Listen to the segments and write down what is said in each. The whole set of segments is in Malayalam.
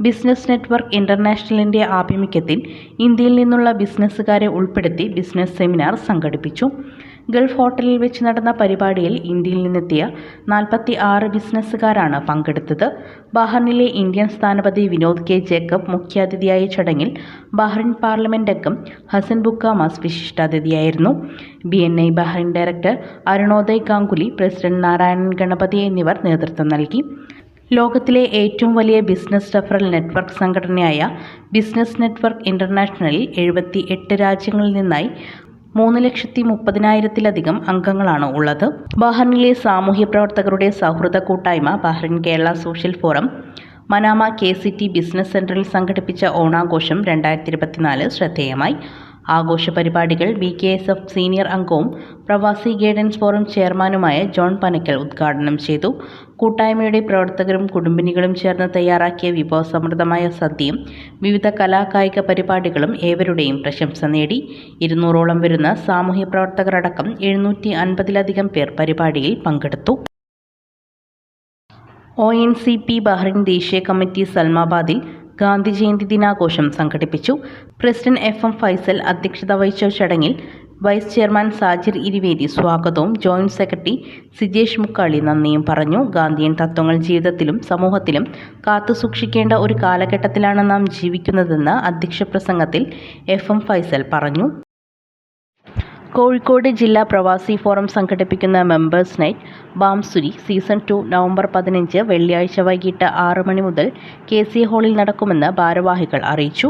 ബിസിനസ് നെറ്റ്വർക്ക് ഇന്റർനാഷണലിന്റെ ആഭിമുഖ്യത്തിൽ ഇന്ത്യയിൽ നിന്നുള്ള ബിസിനസ്സുകാരെ ഉൾപ്പെടുത്തി ബിസിനസ് സെമിനാർ സംഘടിപ്പിച്ചു. ഗൾഫ് ഹോട്ടലിൽ വെച്ച് നടന്ന പരിപാടിയിൽ ഇന്ത്യയിൽ നിന്നെത്തിയ നാൽപ്പത്തി ആറ് ബിസിനസ്സുകാരാണ് പങ്കെടുത്തത്. ബഹ്റിനിലെ ഇന്ത്യൻ സ്ഥാനപതി വിനോദ് കെ. ജേക്കബ് മുഖ്യാതിഥിയായ ചടങ്ങിൽ ബഹ്റിൻ പാർലമെന്റ് അംഗം Hasan ബുക്കാമാസ് വിശിഷ്ടാതിഥിയായിരുന്നു. B N I Bahrain director Arunoday Ganguly president Narayanan Ganapathi എന്നിവർ നേതൃത്വം നൽകി. ലോകത്തിലെ ഏറ്റവും വലിയ ബിസിനസ് റെഫറൽ നെറ്റ്വർക്ക് സംഘടനയായ ബിസിനസ് നെറ്റ്വർക്ക് ഇന്റർനാഷണലിൽ എഴുപത്തി എട്ട് രാജ്യങ്ങളിൽ നിന്നായി മൂന്ന് ലക്ഷത്തി മുപ്പതിനായിരത്തിലധികം അംഗങ്ങളാണ് ഉള്ളത്. ബഹ്റിനിലെ സാമൂഹ്യ പ്രവർത്തകരുടെ സൗഹൃദ കൂട്ടായ്മ Bahrain Kerala social forum Manama K C T business സെന്ററിൽ സംഘടിപ്പിച്ച ഓണാഘോഷം രണ്ടായിരത്തി ഇരുപത്തിനാല് ശ്രദ്ധേയമായി. ആഘോഷ പരിപാടികൾ B K S F senior അംഗവും പ്രവാസി ഗൈഡൻസ് ഫോറം ചെയർമാനുമായ ജോൺ പനക്കൽ ഉദ്ഘാടനം ചെയ്തു. കൂട്ടായ്മയുടെ പ്രവർത്തകരും കുടുംബിനികളും ചേർന്ന് തയ്യാറാക്കിയ വിഭവസമൃദ്ധമായ സദ്യയും വിവിധ കലാകായിക പരിപാടികളും ഏവരുടെയും പ്രശംസ നേടി. ഇരുന്നൂറോളം വരുന്ന സാമൂഹ്യ പ്രവർത്തകരടക്കം എഴുന്നൂറ്റി അൻപതിലധികം പേർ പരിപാടിയിൽ പങ്കെടുത്തു. O N C P Bahrain ദേശീയ കമ്മിറ്റി സൽമാബാദിൽ ഗാന്ധി ജയന്തി ദിനാഘോഷം സംഘടിപ്പിച്ചു. പ്രസിഡന്റ് എഫ് എം ഫൈസൽ അധ്യക്ഷത വഹിച്ച ചടങ്ങിൽ വൈസ് ചെയർമാൻ സാജിർ ഇരുവേദി സ്വാഗതവും ജോയിന്റ് സെക്രട്ടറി സിജേഷ് മുക്കാളി നന്ദിയും പറഞ്ഞു. ഗാന്ധിയൻ തത്വങ്ങൾ ജീവിതത്തിലും സമൂഹത്തിലും കാത്തുസൂക്ഷിക്കേണ്ട ഒരു കാലഘട്ടത്തിലാണ് നാം ജീവിക്കുന്നതെന്ന് അധ്യക്ഷ പ്രസംഗത്തിൽ എഫ് എം ഫൈസൽ പറഞ്ഞു. കോഴിക്കോട് ജില്ലാ പ്രവാസി ഫോറം സംഘടിപ്പിക്കുന്ന members night Bansuri season two November പതിനഞ്ച് വെള്ളിയാഴ്ച വൈകിട്ട് ആറ് മണി മുതൽ കെ സി ഹാളിൽ നടക്കുമെന്ന് ഭാരവാഹികൾ അറിയിച്ചു.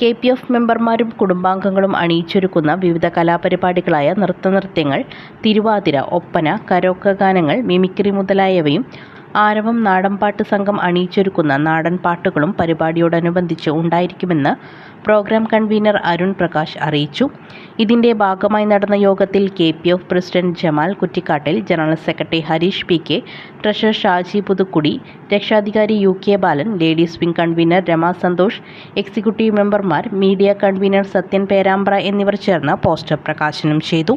കെ പി എഫ് മെമ്പർമാരും കുടുംബാംഗങ്ങളും അണിയിച്ചൊരുക്കുന്ന വിവിധ കലാപരിപാടികളായ നൃത്തനൃത്യങ്ങൾ തിരുവാതിര ഒപ്പന കരോക്ക ഗാനങ്ങൾ മിമിക്രി മുതലായവയും ആരവം നാടൻപാട്ട് സംഘം അണിയിച്ചൊരുക്കുന്ന നാടൻ പാട്ടുകളും പരിപാടിയോടനുബന്ധിച്ച് ഉണ്ടായിരിക്കുമെന്ന് പ്രോഗ്രാം കൺവീനർ അരുൺ പ്രകാശ് അറിയിച്ചു. ഇതിന്റെ ഭാഗമായി നടന്ന യോഗത്തിൽ K P F president Jamal Kuttikkattil general secretary Harish P K treasurer Shaji Puthukudi രക്ഷാധികാരി U K Balan ladies wing convener Rama Santhosh executive മെമ്പർമാർ മീഡിയ കൺവീനർ സത്യൻ പേരാമ്പ്ര എന്നിവർ ചേർന്ന് പോസ്റ്റർ പ്രകാശനം ചെയ്തു.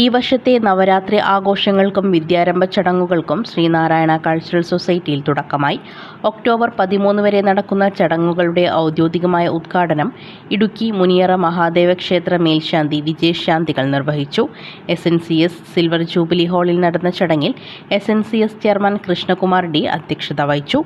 ഈ വർഷത്തെ നവരാത്രി ആഘോഷങ്ങൾക്കും വിദ്യാരംഭ ചടങ്ങുകൾക്കും ശ്രീനാരായണ കൾച്ചറൽ സൊസൈറ്റിയിൽ തുടക്കമായി. ഒക്ടോബർ പതിമൂന്ന് വരെ നടക്കുന്ന ചടങ്ങുകളുടെ ഔദ്യോഗികമായ ഉദ്ഘാടനം ഇടുക്കി മുനിയറ മഹാദേവ ക്ഷേത്ര മേൽശാന്തി വിജയശാന്തികൾ ശാന്തികൾ നിർവഹിച്ചു S N C S silver jubilee ഹാളിൽ നടന്ന ചടങ്ങിൽ S N C S chairman Krishnakumar D അധ്യക്ഷത വഹിച്ചു.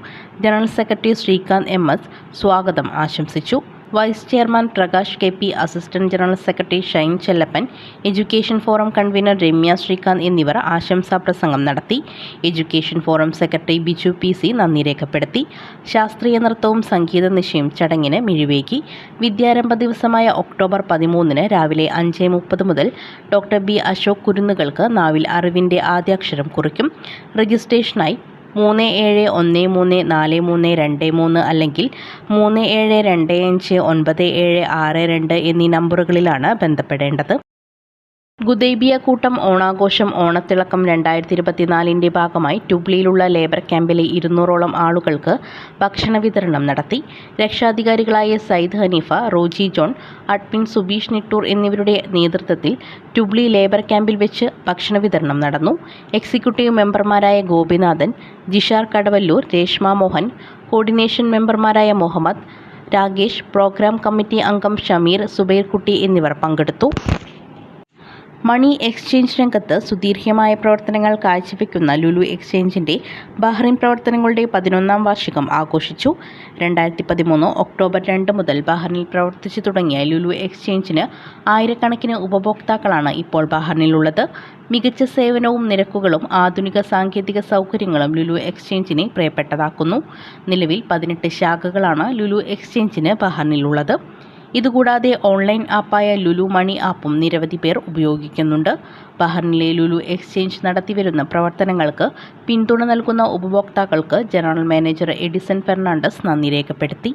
General secretary Sreekanth M S സ്വാഗതം ആശംസിച്ചു. Vice chairman Prakash K P assistant general secretary Shine Chellappan education forum convener Ramya Sreekanth എന്നിവർ ആശംസാ പ്രസംഗം നടത്തി. Education forum secretary Biju P C നന്ദി രേഖപ്പെടുത്തി. ശാസ്ത്രീയ നൃത്തവും സംഗീത നിശയും ചടങ്ങിന് മിഴിവേകി. വിദ്യാരംഭ ദിവസമായ ഒക്ടോബർ പതിമൂന്നിന് രാവിലെ അഞ്ച് മുപ്പത് മുതൽ ഡോക്ടർ ബി അശോക് കുരുന്നുകൾക്ക് നാവിൽ അറിവിന്റെ ആദ്യാക്ഷരം കുറിക്കും. രജിസ്ട്രേഷനായി മൂന്ന് ഏഴ് ഒന്ന് മൂന്ന് നാല് മൂന്ന് രണ്ട് മൂന്ന് അല്ലെങ്കിൽ മൂന്ന് ഏഴ് രണ്ട് അഞ്ച് ഒൻപത് ഏഴ് ആറ് രണ്ട് എന്നീ നമ്പറുകളിലാണ് ബന്ധപ്പെടേണ്ടത്. ഗുദൈബിയ കൂട്ടം ഓണാഘോഷം ഓണത്തിളക്കം രണ്ടായിരത്തി ഇരുപത്തിനാലിന്റെ ഭാഗമായി ടുബ്ലിയിലുള്ള ലേബർ ക്യാമ്പിലെ ഇരുന്നൂറോളം ആളുകൾക്ക് ഭക്ഷണ വിതരണം നടത്തി. രക്ഷാധികാരികളായ സയ്യിദ് ഹനീഫ റോജി ജോൺ അഡ്മിൻ സുബീഷ് നിട്ടൂർ എന്നിവരുടെ നേതൃത്വത്തിൽ ടുബ്ലി ലേബർ ക്യാമ്പിൽ വെച്ച് ഭക്ഷണ വിതരണം നടന്നു. എക്സിക്യൂട്ടീവ് മെമ്പർമാരായ ഗോപിനാഥൻ ജിഷാർ കടവല്ലൂർ രേഷ്മ മോഹൻ കോർഡിനേഷൻ മെമ്പർമാരായ മുഹമ്മദ് രാകേഷ് പ്രോഗ്രാം കമ്മിറ്റി അംഗം ഷമീർ സുബൈർകുട്ടി എന്നിവർ പങ്കെടുത്തു. മണി എക്സ്ചേഞ്ച് രംഗത്ത് സുദീർഘമായ പ്രവർത്തനങ്ങൾ കാഴ്ചവെക്കുന്ന ലുലു എക്സ്ചേഞ്ചിന്റെ ബഹ്റിൻ പ്രവർത്തനങ്ങളുടെ പതിനൊന്നാം വാർഷികം ആഘോഷിച്ചു. രണ്ടായിരത്തി പതിമൂന്ന് ഒക്ടോബർ രണ്ട് മുതൽ ബഹ്റിനിൽ പ്രവർത്തിച്ചു തുടങ്ങിയ ലുലു എക്സ്ചേഞ്ചിന് ആയിരക്കണക്കിന് ഉപഭോക്താക്കളാണ് ഇപ്പോൾ ബഹ്റിനിലുള്ളത്. മികച്ച സേവനവും നിരക്കുകളും ആധുനിക സാങ്കേതിക സൗകര്യങ്ങളും ലുലു എക്സ്ചേഞ്ചിനെ പ്രിയപ്പെട്ടതാക്കുന്നു. നിലവിൽ പതിനെട്ട് ശാഖകളാണ് ലുലു എക്സ്ചേഞ്ചിന് ബഹ്റിനിലുള്ളത്. ഇതുകൂടാതെ ഓൺലൈൻ ആപ്പായ ലുലു മണി ആപ്പും നിരവധി പേർ ഉപയോഗിക്കുന്നുണ്ട്. ബഹ്റിനിലെ ലുലു എക്സ്ചേഞ്ച് നടത്തിവരുന്ന പ്രവർത്തനങ്ങൾക്ക് പിന്തുണ നൽകുന്ന ഉപഭോക്താക്കൾക്ക് ജനറൽ മാനേജർ എഡിസൺ ഫെർണാണ്ടസ് നന്ദി രേഖപ്പെടുത്തി.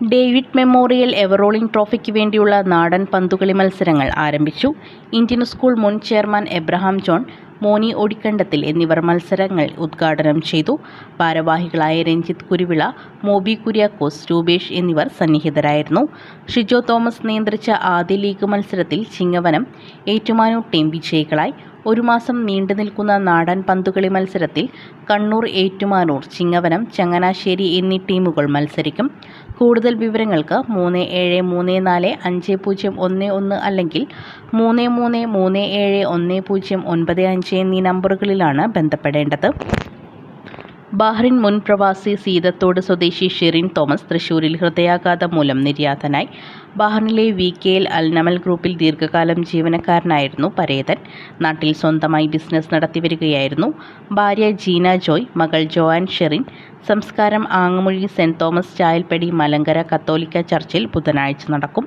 ഡേവിഡ് മെമ്മോറിയൽ എവറോളിംഗ് ട്രോഫിക്ക് വേണ്ടിയുള്ള നാടൻ പന്തുകളി മത്സരങ്ങൾ ആരംഭിച്ചു. ഇന്ത്യൻ സ്കൂൾ മുൻ chairman Abraham John Moni Odikkandathil എന്നിവർ മത്സരങ്ങൾ ഉദ്ഘാടനം ചെയ്തു. ഭാരവാഹികളായ രഞ്ജിത്ത് കുരുവിള മോബി കുര്യാക്കോസ് രൂപേഷ് എന്നിവർ സന്നിഹിതരായിരുന്നു. ഷിജോ തോമസ് നിയന്ത്രിച്ച ആദ്യ ലീഗ് മത്സരത്തിൽ ചിങ്ങവനം ഏറ്റുമാനൂർ ടീം വിജയികളായി. ഒരു മാസം നീണ്ടു നിൽക്കുന്ന നാടൻ പന്തുകളി മത്സരത്തിൽ കണ്ണൂർ ഏറ്റുമാനൂർ ചിങ്ങവനം ചങ്ങനാശ്ശേരി എന്നീ ടീമുകൾ മത്സരിക്കും. കൂടുതൽ വിവരങ്ങൾക്ക് മൂന്ന് ഏഴ് മൂന്ന് നാല് അഞ്ച് പൂജ്യം ഒന്ന് ഒന്ന് അല്ലെങ്കിൽ മൂന്ന് മൂന്ന് മൂന്ന് ഏഴ് ഒന്ന് പൂജ്യം ഒൻപത് അഞ്ച് എന്നീ നമ്പറുകളിലാണ് ബന്ധപ്പെടേണ്ടത്. ബഹ്റിൻ മുൻ പ്രവാസി സീതത്തോട് സ്വദേശി ഷെറിൻ തോമസ് തൃശൂരിൽ ഹൃദയാഘാതം മൂലം നിര്യാതനായി. ബഹ്റിനിലെ V K L Al Namal ഗ്രൂപ്പിൽ ദീർഘകാലം ജീവനക്കാരനായിരുന്നു പരേതൻ. നാട്ടിൽ സ്വന്തമായി ബിസിനസ് നടത്തിവരികയായിരുന്നു ഭാര്യ ജീന ജോയ് മകൾ ജോയാൻ ഷെറിൻ. സംസ്കാരം ആങ്ങമൊഴി saint Thomas Chayalpady Malankara Catholic ചർച്ചിൽ ബുധനാഴ്ച നടക്കും.